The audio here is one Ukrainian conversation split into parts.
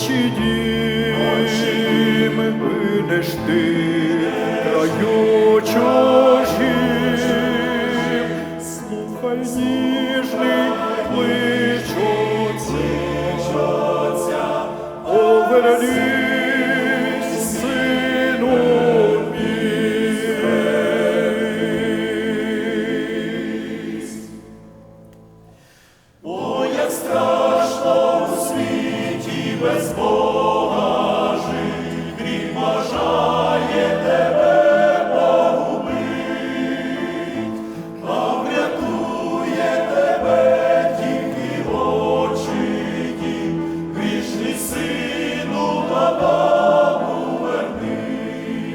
去 без Бога жить, гріх бажає тебе погубить, а врятує тебе тільки очі, грішний сину додому вернись.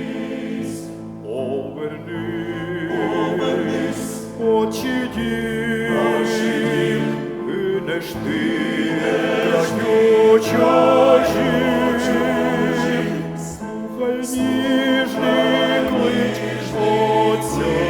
Повернись, Повернись, очі дім, винеш ти ніжний клич Отця,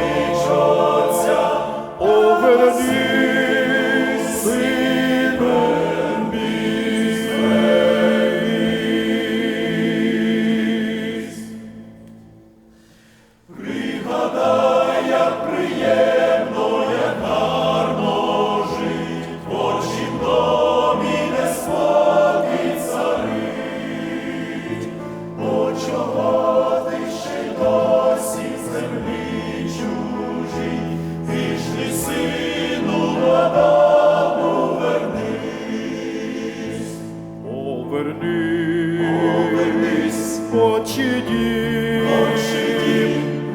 Повернись, Повернись, очі дім, Очі дім,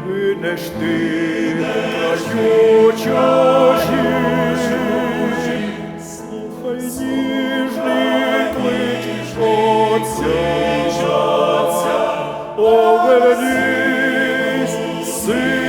винеш ти. Краю чужим, слухай ніжний клич Отця, Отця, повернись, сину